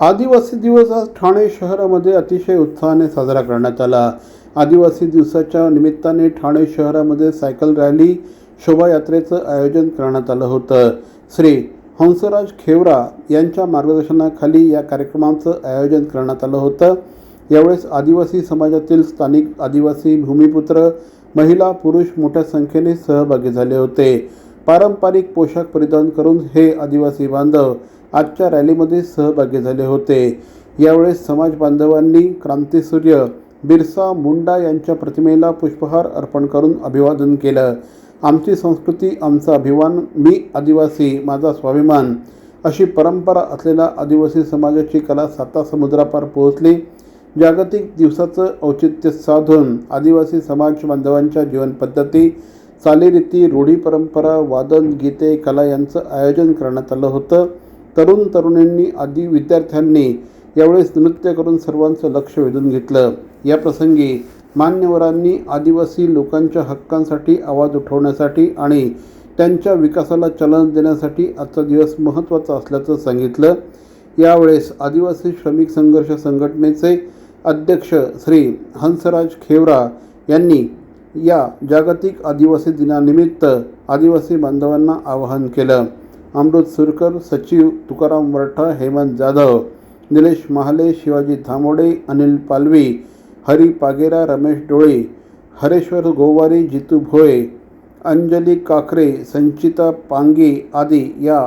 आदिवासी दिवस आज ठाणे शहरामध्ये अतिशय उत्साहाने साजरा करण्यात आला. आदिवासी दिवसाच्या निमित्ताने ठाणे शहरामध्ये सायकल रॅली शोभायात्रेचं आयोजन करण्यात आलं होतं. श्री हंसराज खेवरा यांच्या मार्गदर्शनाखाली या कार्यक्रमाचं आयोजन करण्यात आलं होतं. यावेळेस आदिवासी समाजातील स्थानिक आदिवासी भूमिपुत्र महिला पुरुष मोठ्या संख्येने सहभागी झाले होते. पारंपरिक पोशाख परिधान करून हे आदिवासी बांधव आजच्या रॅलीमध्ये सहभागी झाले होते. यावेळेस समाज बांधवांनी क्रांतीसूर्य बिरसा मुंडा यांच्या प्रतिमेला पुष्पहार अर्पण करून अभिवादन केलं. आमची संस्कृती आमचा अभिमान मी आदिवासी माझा स्वाभिमान अशी परंपरा असलेला आदिवासी समाजाची कला साता समुद्रापार पोहोचली. जागतिक दिवसाचं औचित्य साधून आदिवासी समाज बांधवांच्या जीवनपद्धती चालीरीती रूढी परंपरा वादन गीते कला यांचं आयोजन करण्यात आलं होतं. तरुण तरुणींनी आदी विद्यार्थ्यांनी यावेळेस नृत्य करून सर्वांचं लक्ष वेधून घेतलं. या प्रसंगी मान्यवरांनी आदिवासी लोकांच्या हक्कांसाठी आवाज उठवण्यासाठी आणि त्यांच्या विकासाला चलन देण्यासाठी आजचा दिवस महत्त्वाचा असल्याचं सांगितलं. यावेळेस आदिवासी श्रमिक संघर्ष संघटनेचे अध्यक्ष श्री हंसराज खेवरा यांनी या जागतिक आदिवासी दिनानिमित्त आदिवासी बांधवांना आवाहन केलं. अमृत सुरकर सचिव तुकाराम वरठा हेमंत जाधव निलेश महाले शिवाजी धामोडे अनिल पालवी हरी पागेरा रमेश डोळे हरेश्वर गोवारी जितू भोये अंजली काकरे संचिता पांगी आदी या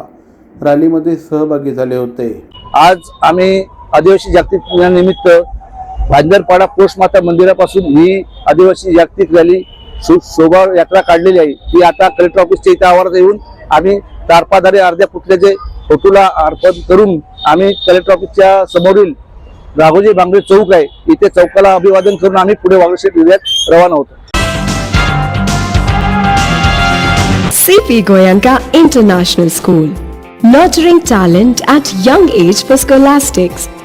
रॅलीमध्ये सहभागी झाले होते. आज आम्ही आदिवासी जागतिक दिनानिमित्त भांजरपाडा पोस्टमाता मंदिरापासून ही आदिवासी जागतिक रॅली शोभा यात्रा काढलेली आहे. ती आता कलेक्टर ऑफिसच्या इथे आवारात येऊन आम्ही तारपाधारे अर्ध्या पुतल्याचे फोटोला अर्पण करून आम्ही कलेक्टर ऑफिसच्या समोरील राघोजी बांगरे चौक आहे. इथे चौकाला अभिवादन करून आम्ही पुढे वागळशेठ जिल्ह्यात रवाना होतो. CP Goenka international school nurturing talent at young age for scholastics